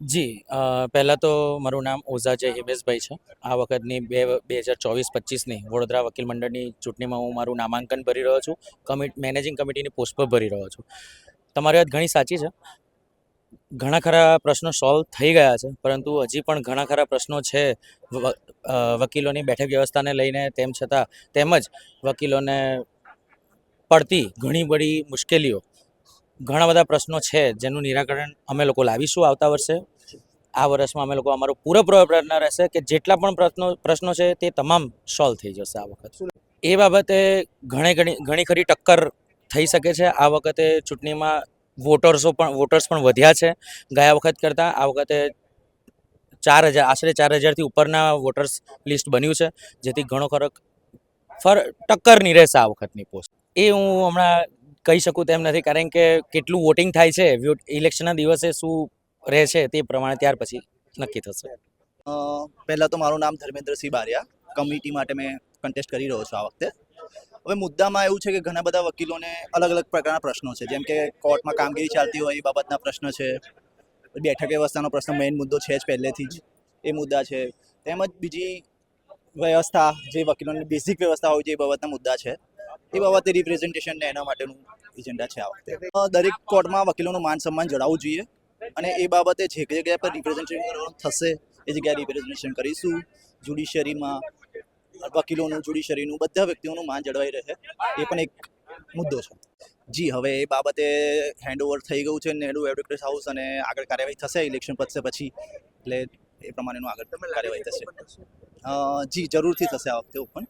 જી પહેલાં તો મારું નામ ઓઝા જય હિમેશભાઈ છે. આ વખતની બે બે હજાર ચોવીસ પચીસની વડોદરા વકીલ મંડળની ચૂંટણીમાં હું મારું નામાંકન ભરી રહ્યો છું. કમિટ, મેનેજિંગ કમિટીની પોસ્ટ પર ભરી રહ્યો છું. તમારી વાત ઘણી સાચી છે. ઘણા ખરા પ્રશ્નો સોલ્વ થઈ ગયા છે, પરંતુ હજી પણ ઘણા ખરા પ્રશ્નો છે. વકીલોની બેઠક વ્યવસ્થાને લઈને, તેમ છતાં તેમજ વકીલોને પડતી ઘણી બધી મુશ્કેલીઓ ઘણા બધા પ્રશ્નો છે જેનું નિરાકરણ અમે લોકો લાવીશું આવતા વર્ષે. આ વર્ષમાં અમે લોકો અમારો પૂરેપૂરો પ્રયત્ન રહેશે કે જેટલા પણ પ્રશ્નો પ્રશ્નો છે તે તમામ સોલ્વ થઈ જશે આ વખત. એ બાબતે ઘણી ઘણી ઘણી ખરી ટક્કર થઈ શકે છે. આ વખતે ચૂંટણીમાં વોટર્સો પણ વોટર્સ પણ વધ્યા છે. ગયા વખત કરતાં આ વખતે ચાર હજાર, આશરે ચાર હજારથી ઉપરના વોટર્સ લિસ્ટ બન્યું છે, જેથી ઘણો ખરો, ફર ટક્કરની રહેશે આ વખતની પોસ્ટ એ હું હમણાં કહી શકું તેમ નથી, કારણ કે કેટલું વોટિંગ થાય છે ઇલેક્શનના દિવસે શું રહે છે તે પ્રમાણે ત્યાર પછી નક્કી થશે. પહેલાં તો મારું નામ ધર્મેન્દ્રસિંહ બારિયા કમિટી માટે મેં કન્ટેસ્ટ કરી રહ્યો છું આ વખતે. હવે મુદ્દામાં એવું છે કે ઘણા બધા વકીલોને અલગ અલગ પ્રકારના પ્રશ્નો છે, જેમ કે કોર્ટમાં કામગીરી ચાલતી હોય એ બાબતના પ્રશ્ન છે, બેઠક વ્યવસ્થાનો પ્રશ્ન મેઇન મુદ્દો છે જ પહેલેથી જ, એ મુદ્દા છે. તેમજ બીજી વ્યવસ્થા, જે વકીલોની બેઝિક વ્યવસ્થા હોય છે એ બાબતના મુદ્દા છે. એ બાબતે રિપ્રેઝન્ટેશન ને એના માટેનું એજન્ડા છે આ વખતે. દરેક કોર્ટમાં વકીલોનું માન સન્માન જળાવવું જોઈએ અને એ બાબતે જે જગ્યાએ પર રિપ્રેઝન્ટેશન થશે, એ જગ્યાએ રિપ્રેઝન્ટેશન કરીશું. જ્યુડિશિયરીમાં વકીલોનું જ્યુડિશિયરીનું બધા વ્યક્તિઓનું માન જળવાઈ રહે, એ પણ એક મુદ્દો છે. જી, હવે એ બાબતે હેન્ડઓવર થઈ ગયું છે નેહરુ એડવોકેટ હાઉસ અને આગળ કાર્યવાહી થશે ઇલેક્શન પતશે પછી, એટલે એ પ્રમાણેનું આગળ કાર્યવાહી થશે. જી, જરૂરથી થશે આ વખતે ઓપન